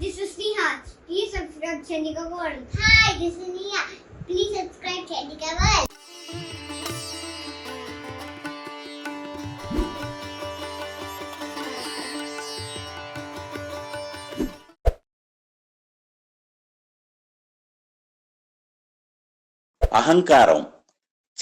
this is Neha. Please subscribe Chandika World. Hi, this is Neha. Please subscribe Chandika World. అహంకారం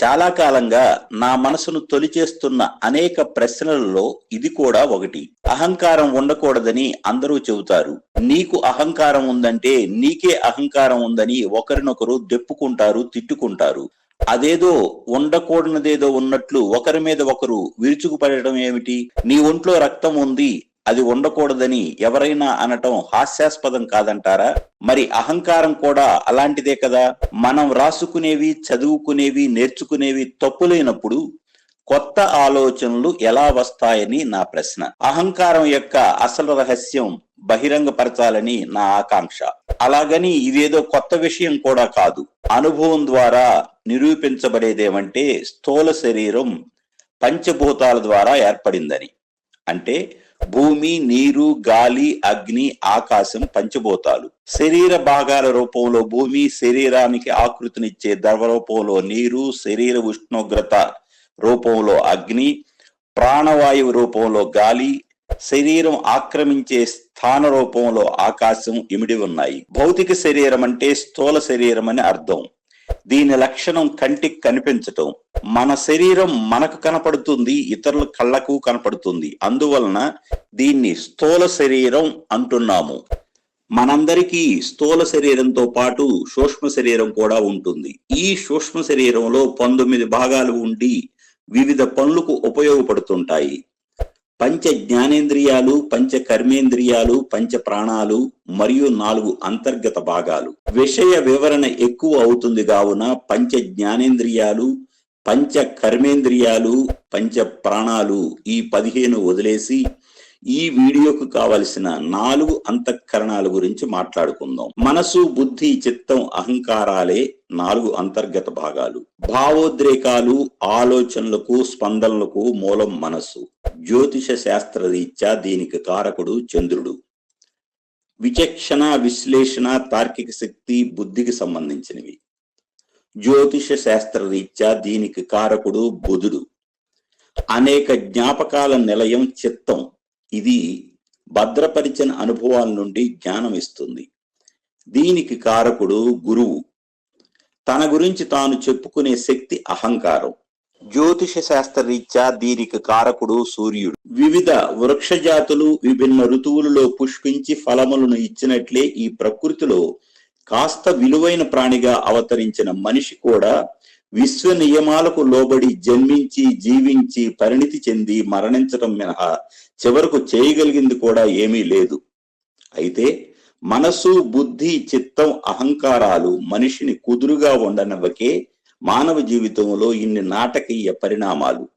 చాలా కాలంగా నా మనసును తొలిచేస్తున్న అనేక ప్రశ్నలలో ఇది కూడా ఒకటి. అహంకారం ఉండకూడదని అందరూ చెబుతారు. నీకు అహంకారం ఉందంటే నీకే అహంకారం ఉందని ఒకరినొకరు దెప్పుకుంటారు తిట్టుకుంటారు. అదేదో ఉండకూడనిదేదో ఉన్నట్లు ఒకరి మీద ఒకరు విరుచుకుపడటం ఏమిటి? నీ ఒంట్లో రక్తం ఉంది అది ఉండకూడదని ఎవరైనా అనటం హాస్యాస్పదం కాదంటారా? మరి అహంకారం కూడా అలాంటిదే కదా? మనం రాసుకునేవి చదువుకునేవి నేర్చుకునేవి తప్పులేనప్పుడు కొత్త ఆలోచనలు ఎలా వస్తాయని నా ప్రశ్న. అహంకారం యొక్క అసలు రహస్యం బహిరంగపరచాలని నా ఆకాంక్ష. అలాగని ఇదేదో కొత్త విషయం కూడా కాదు. అనుభవం ద్వారా నిరూపించబడేదేమంటే స్థూల శరీరం పంచభూతాల ద్వారా ఏర్పడిందని. అంటే భూమి నీరు గాలి అగ్ని ఆకాశం పంచభూతాలు. శరీర భాగాల రూపంలో భూమి శరీరానికి ఆకృతినిచ్చే ద్రవ రూపంలో నీరు శరీర ఉష్ణోగ్రత రూపంలో అగ్ని ప్రాణవాయువు రూపంలో గాలి శరీరం ఆక్రమించే స్థాన రూపంలో ఆకాశం ఇమిడి ఉన్నాయి. భౌతిక శరీరం అంటే స్థూల శరీరం అని అర్థం. దీని లక్షణం కంటికి కనిపించటం. మన శరీరం మనకు కనపడుతుంది ఇతరుల కళ్ళకు కనపడుతుంది. అందువలన దీన్ని స్థూల శరీరం అంటున్నాము. మనందరికీ స్థూల శరీరంతో పాటు సూక్ష్మ శరీరం కూడా ఉంటుంది. ఈ సూక్ష్మ శరీరంలో పంతొమ్మిది భాగాలు ఉండి వివిధ పనులకు ఉపయోగపడుతుంటాయి. పంచ జ్ఞానేంద్రియాలు పంచ కర్మేంద్రియాలు పంచ ప్రాణాలు మరియు నాలుగు అంతర్గత భాగాలు. విషయ వివరణ ఎక్కువ అవుతుంది కావున పంచ జ్ఞానేంద్రియాలు పంచ కర్మేంద్రియాలు పంచ ప్రాణాలు ఈ పదిహేను వదిలేసి ఈ వీడియోకు కావలసిన నాలుగు అంతఃకరణాల గురించి మాట్లాడుకుందాం. మనసు బుద్ధి చిత్తం అహంకారాలే నాలుగు అంతర్గత భాగాలు. భావోద్రేకాలు ఆలోచనలకు స్పందనలకు మూలం మనస్సు. జ్యోతిష శాస్త్ర రీత్యా దీనికి కారకుడు చంద్రుడు. విచక్షణ విశ్లేషణ తార్కిక శక్తి బుద్ధికి సంబంధించినవి. జ్యోతిష శాస్త్ర రీత్యా దీనికి కారకుడు బుధుడు. అనేక జ్ఞాపకాల నిలయం చిత్తం. ఇది భద్రపరిచిన అనుభవాల నుండి జ్ఞానం ఇస్తుంది దీనికి కారకుడు గురువు. తన గురించి తాను చెప్పుకునే శక్తి అహంకారం. జ్యోతిష శాస్త్ర రీత్యా దీనికి కారకుడు సూర్యుడు. వివిధ వృక్ష జాతులు విభిన్న ఋతువులలో పుష్పించి ఫలములను ఇచ్చినట్లే ఈ ప్రకృతిలో కాస్త విలువైన ప్రాణిగా అవతరించిన మనిషి కూడా విశ్వ నియమాలకు లోబడి జన్మించి జీవించి పరిణితి చెంది మరణించడం మినహా చివరకు చేయగలిగింది కూడా ఏమీ లేదు. అయితే మనసు బుద్ధి చిత్తం అహంకారాలు మనిషిని కుదురుగా ఉండనివ్వకే మానవ జీవితంలో ఇన్ని నాటకీయ పరిణామాలు.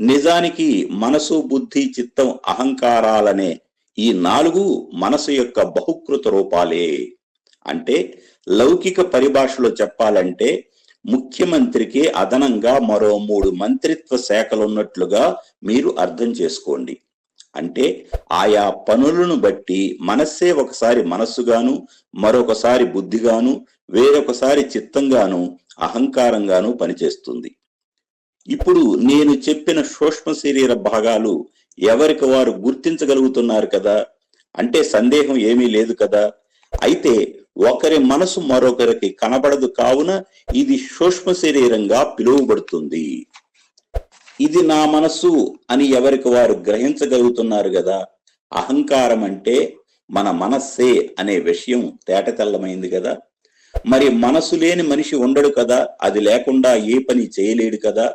నిజానికి మనసు బుద్ధి చిత్తం అహంకారాలనే ఈ నాలుగు మనసు యొక్క బహుకృత రూపాలే. అంటే లౌకిక పరిభాషలో చెప్పాలంటే ముఖ్యమంత్రికి అదనంగా మరో మూడు మంత్రిత్వ శాఖలున్నట్లుగా మీరు అర్థం చేసుకోండి. అంటే ఆయా పనులను బట్టి మనస్సే ఒకసారి మనస్సుగాను మరొకసారి బుద్ధిగాను వేరొకసారి చిత్తంగాను అహంకారంగాను పనిచేస్తుంది. ఇప్పుడు నేను చెప్పిన సూక్ష్మ శరీర భాగాలు ఎవరికి వారు గుర్తించగలుగుతున్నారు కదా? అంటే సందేహం ఏమీ లేదు కదా? అయితే ఒకరి మనసు మరొకరికి కనబడదు కావున ఇది సూక్ష్మ శరీరంగా పిలువబడుతుంది. ఇది నా మనసు అని ఎవరికి వారు గ్రహించగలుగుతున్నారు కదా? అహంకారం అంటే మన మనస్సే అనే విషయం తేటతెల్లమైంది కదా? మరి మనసు లేని మనిషి ఉండడు కదా? అది లేకుండా ఏ పని చేయలేడు కదా?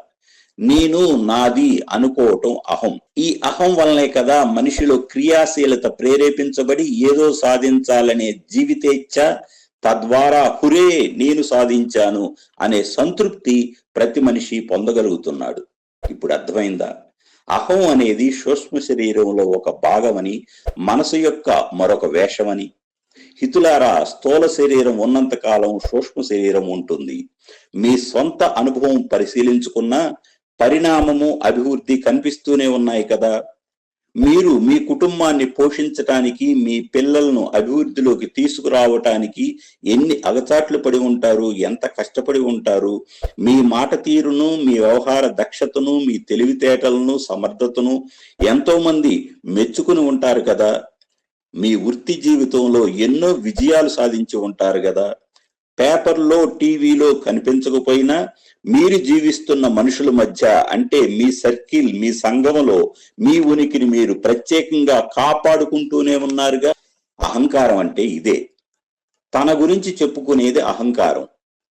నేను నాది అనుకోవటం అహం. ఈ అహం వల్లనే కదా మనిషిలో క్రియాశీలత ప్రేరేపించబడి ఏదో సాధించాలనే జీవితేచ్ఛ తద్వారా హురే నేను సాధించాను అనే సంతృప్తి ప్రతి మనిషి పొందగలుగుతున్నాడు. ఇప్పుడు అర్థమైందా? అహం అనేది సూక్ష్మ శరీరంలో ఒక భాగమని మనసు యొక్క మరొక వేషమని. హితులారా స్థూల శరీరం ఉన్నంత కాలం సూక్ష్మ శరీరం ఉంటుంది. మీ సొంత అనుభవం పరిశీలించుకున్నా పరిణామము అభివృద్ధి కనిపిస్తూనే ఉన్నాయి కదా? మీరు మీ కుటుంబాన్ని పోషించటానికి మీ పిల్లలను అభివృద్ధిలోకి తీసుకురావటానికి ఎన్ని అగచాట్లు పడి ఉంటారు ఎంత కష్టపడి ఉంటారు మీ మాట తీరును మీ వ్యవహార దక్షతను మీ తెలివితేటలను సమర్థతను ఎంతో మంది మెచ్చుకుని ఉంటారు కదా. మీ వృత్తి జీవితంలో ఎన్నో విజయాలు సాధించి ఉంటారు కదా. పేపర్లో టీవీలో కనిపించకపోయినా మీరు జీవిస్తున్న మనుషుల మధ్య అంటే మీ సర్కిల్ మీ సంఘములో మీ ఉనికిని మీరు ప్రత్యేకంగా కాపాడుకుంటూనే ఉన్నారుగా? అహంకారం అంటే ఇదే. తన గురించి చెప్పుకునేది అహంకారం.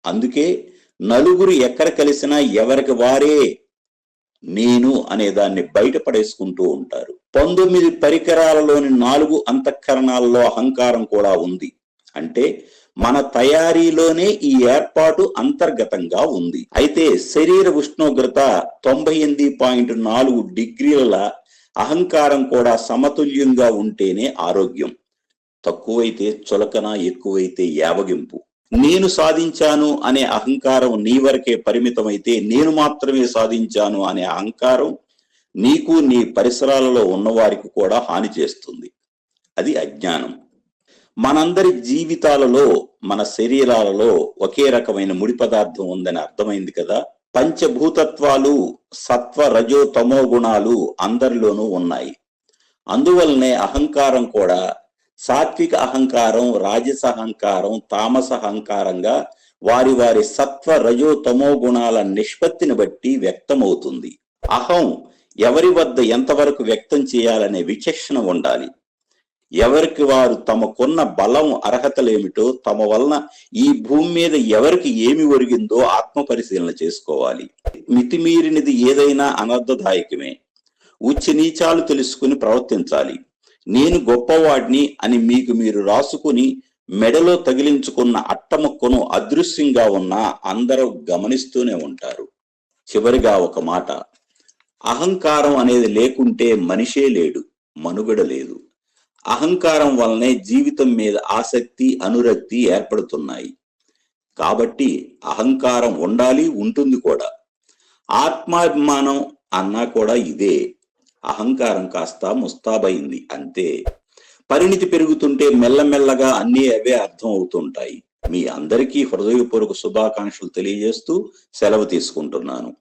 అందుకే నలుగురు ఎక్కడ కలిసినా ఎవరికి వారే నేను అనే దాన్ని బయటపడేసుకుంటూ ఉంటారు. పంతొమ్మిది పరికరాలలోని నాలుగు అంతఃకరణాల్లో అహంకారం కూడా ఉంది. అంటే మన తయారీలోనే ఈ ఏర్పాటు అంతర్గతంగా ఉంది. అయితే శరీర ఉష్ణోగ్రత తొంభై ఎనిమిది పాయింట్ నాలుగు డిగ్రీల అహంకారం కూడా సమతుల్యంగా ఉంటేనే ఆరోగ్యం. తక్కువైతే చులకన ఎక్కువైతే యావగింపు. నేను సాధించాను అనే అహంకారం నీ వరకే పరిమితమైతే నేను మాత్రమే సాధించాను అనే అహంకారం నీకు నీ పరిసరాలలో ఉన్నవారికి కూడా హాని చేస్తుంది. అది అజ్ఞానం. మనందరి జీవితాలలో మన శరీరాలలో ఒకే రకమైన ముడి పదార్థం ఉందని అర్థమైంది కదా? పంచభూతత్వాలు సత్వ రజో తమో గుణాలు అందరిలోనూ ఉన్నాయి. అందువల్లనే అహంకారం కూడా సాత్విక అహంకారం రాజస అహంకారం తామస అహంకారంగా వారి వారి సత్వ రజో తమో గుణాల నిష్పత్తిని బట్టి వ్యక్తమవుతుంది. అహం ఎవరి వద్ద ఎంతవరకు వ్యక్తం చేయాలనే విచక్షణ ఉండాలి. ఎవరికి వారు తమకున్న బలం అర్హతలేమిటో తమ వలన ఈ భూమి మీద ఎవరికి ఏమి ఒరిగిందో ఆత్మ పరిశీలన చేసుకోవాలి. మితిమీరినది ఏదైనా అనర్థదాయకమే. ఉచ్చి నీచాలు తెలుసుకుని ప్రవర్తించాలి. నేను గొప్పవాడిని అని మీకు మీరు రాసుకుని మెడలో తగిలించుకున్న అట్టముక్కను అదృశ్యంగా ఉన్న అందరూ గమనిస్తూనే ఉంటారు. చివరిగా ఒక మాట. అహంకారం అనేది లేకుంటే మనిషే లేడు మనుగడ లేదు. అహంకారం వల్లనే జీవితం మీద ఆసక్తి అనురక్తి ఏర్పడుతున్నాయి. కాబట్టి అహంకారం ఉండాలి ఉంటుంది కూడా. ఆత్మాభిమానం అన్నా కూడా ఇదే. అహంకారం కాస్త ముస్తాబైంది అంతే. పరిణితి పెరుగుతుంటే మెల్లమెల్లగా అన్నీ అవే అర్థం అవుతుంటాయి. మీ అందరికీ హృదయపూర్వక శుభాకాంక్షలు తెలియజేస్తూ సెలవు తీసుకుంటున్నాను.